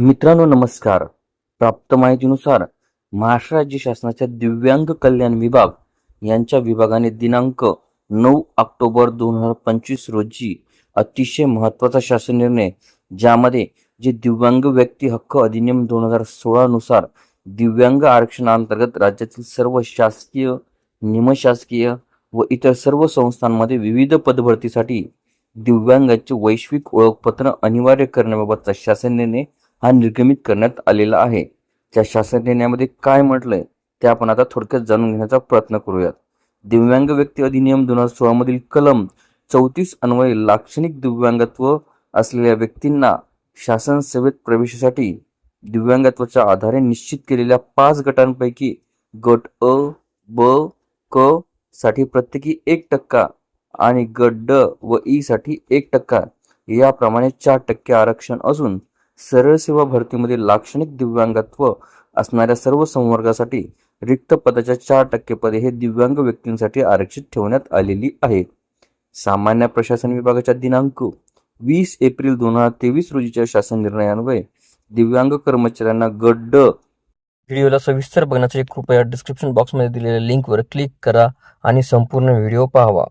मित्रांनो नमस्कार. प्राप्त माहितीनुसार महाराष्ट्र राज्य शासनाच्या दिव्यांग कल्याण विभाग यांच्या विभागाने दिनांक नऊ ऑक्टोबर दोन हजार पंचवीस रोजी अतिशय महत्त्वाचा शासन निर्णय ज्यामध्ये जे दिव्यांग व्यक्ती हक्क अधिनियम दोन हजार सोळा नुसार दिव्यांग आरक्षणाअंतर्गत राज्यातील सर्व शासकीय निमशासकीय व इतर सर्व संस्थांमध्ये विविध पदभरतीसाठी दिव्यांगाचे वैश्विक ओळखपत्र अनिवार्य करण्याबाबतचा शासन निर्णय हा निर्गमित करण्यात आलेला आहे. त्या शासन निर्णयामध्ये काय म्हटलंय? ते आपण आता थोडक्यात जाणून घेण्याचा प्रयत्न करूयात. दिव्यांग व्यक्ती अधिनियम दोन हजार सोळा मधील कलम चौतीस अन्वये लाक्षणिक दिव्यांगत्व असलेल्या व्यक्तींना शासन सेवेत प्रवेशासाठी दिव्यांगत्वाच्या आधारे निश्चित केलेल्या पाच गटांपैकी गट अ ब क साठी प्रत्येकी एक टक्का आणि गट ड व ई साठी एक टक्का. याप्रमाणे चार टक्के आरक्षण असून सरळ सेवा भरतीमध्ये लाक्षणिक दिव्यांगत्व असणाऱ्या सर्व संवर्गासाठी रिक्त पदाच्या चार टक्के पदे हे दिव्यांग व्यक्तींसाठी आरक्षित ठेवण्यात आलेली आहेत. सामान्य प्रशासन विभागाच्या दिनांक वीस एप्रिल दोन हजार तेवीस रोजीच्या शासन निर्णयान्वये दिव्यांग कर्मचाऱ्यांना गट ड व्हिडिओला सविस्तर बघण्यासाठी कृपया डिस्क्रिप्शन बॉक्समध्ये दिलेल्या लिंकवर क्लिक करा आणि संपूर्ण व्हिडिओ पाहावा.